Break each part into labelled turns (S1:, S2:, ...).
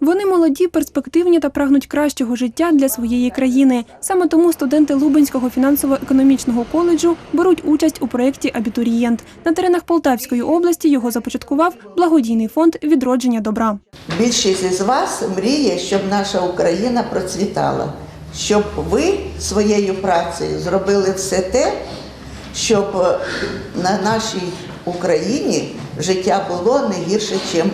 S1: Вони молоді, перспективні та прагнуть кращого життя для своєї країни. Саме тому студенти Лубенського фінансово-економічного коледжу беруть участь у проєкті Абітурієнт. На теренах Полтавської області його започаткував благодійний фонд відродження добра.
S2: Більшість із вас мріє, щоб наша Україна процвітала, щоб ви своєю працею зробили все те, щоб е, на нашій Україні життя було не гірше, ніж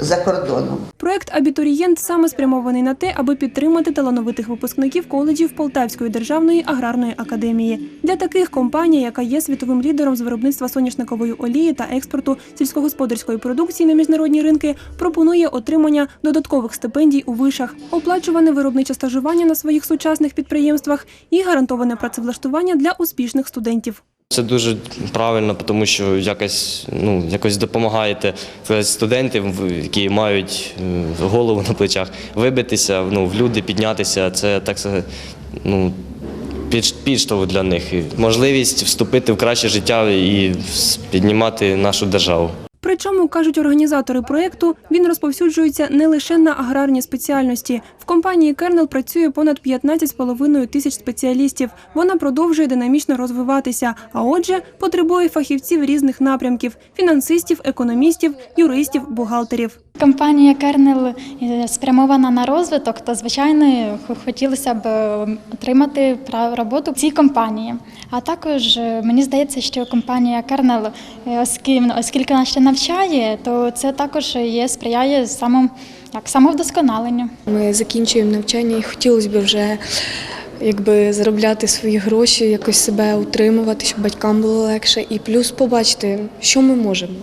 S2: за кордоном.
S1: Проект Абітурієнт саме спрямований на те, аби підтримати талановитих випускників коледжів Полтавської державної аграрної академії. Для таких компанія, яка є світовим лідером з виробництва соняшникової олії та експорту сільськогосподарської продукції на міжнародні ринки, пропонує отримання додаткових стипендій у вишах, оплачуване виробниче стажування на своїх сучасних підприємствах і гарантоване працевлаштування для успішних студентів.
S3: Це дуже правильно, тому що якось, ну, якось допомагаєте студентам, які мають е, голову на плечах, вибитися, ну, в люди піднятися. Це так ну, підштовх для них. Можливість вступити в краще життя і піднімати нашу державу.
S1: Причому, кажуть організатори проєкту, він розповсюджується не лише на аграрні спеціальності. В компанії Кернел працює понад 15,5 тисяч спеціалістів. Вона продовжує динамічно розвиватися, а отже, потребує фахівців різних напрямків: фінансистів, економістів, юристів, бухгалтерів.
S4: Компанія Кернел спрямована на розвиток, то звичайно хотілося б е, отримати роботу в цій компанії. А також е, мені здається, що компанія Кернел, е, оскільки, оскільки вона ще навчає, то це також є сприяє самому як самовдосконаленню.
S5: Ми закінчуємо навчання і хотілося б вже якби заробляти свої гроші, якось себе утримувати, щоб батькам було легше. І плюс побачити, що ми можемо,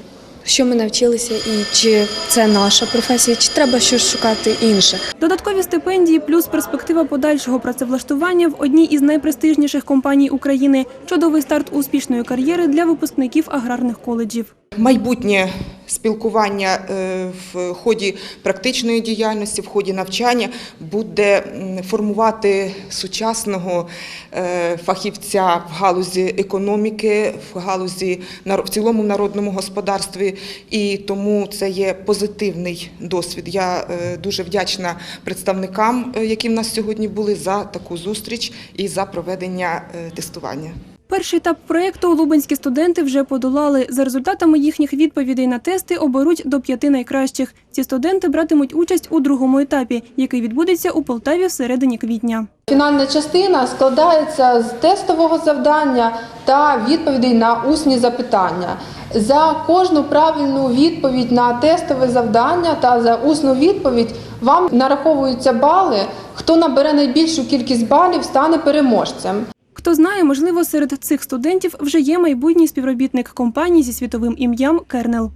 S5: що ми навчилися, і чи це наша професія, чи треба щось шукати інше.
S1: Додаткові стипендії плюс перспектива подальшого працевлаштування в одній із найпрестижніших компаній України. Чудовий старт успішної кар'єри для випускників аграрних коледжів.
S6: майбутнє спілкування е, в ході практичної діяльності, в ході навчання буде формувати сучасного е, фахівця в галузі економіки, в галузі в цілому народному господарстві. І тому це є позитивний досвід. Я е, дуже вдячна представникам, які в нас сьогодні були, за таку зустріч і за проведення тестування.
S1: Перший етап проєкту лубенські студенти вже подолали. За результатами їхніх відповідей на тести оберуть до п'яти найкращих. Ці студенти братимуть участь у другому етапі, який відбудеться у Полтаві в середині квітня.
S7: Фінальна частина складається з тестового завдання та відповідей на усні запитання. За кожну правильну відповідь на тестове завдання та за усну відповідь вам нараховуються бали. Хто набере найбільшу кількість балів, стане переможцем.
S1: Хто знає, можливо, серед цих студентів вже є майбутній співробітник компанії зі світовим ім'ям Кернел.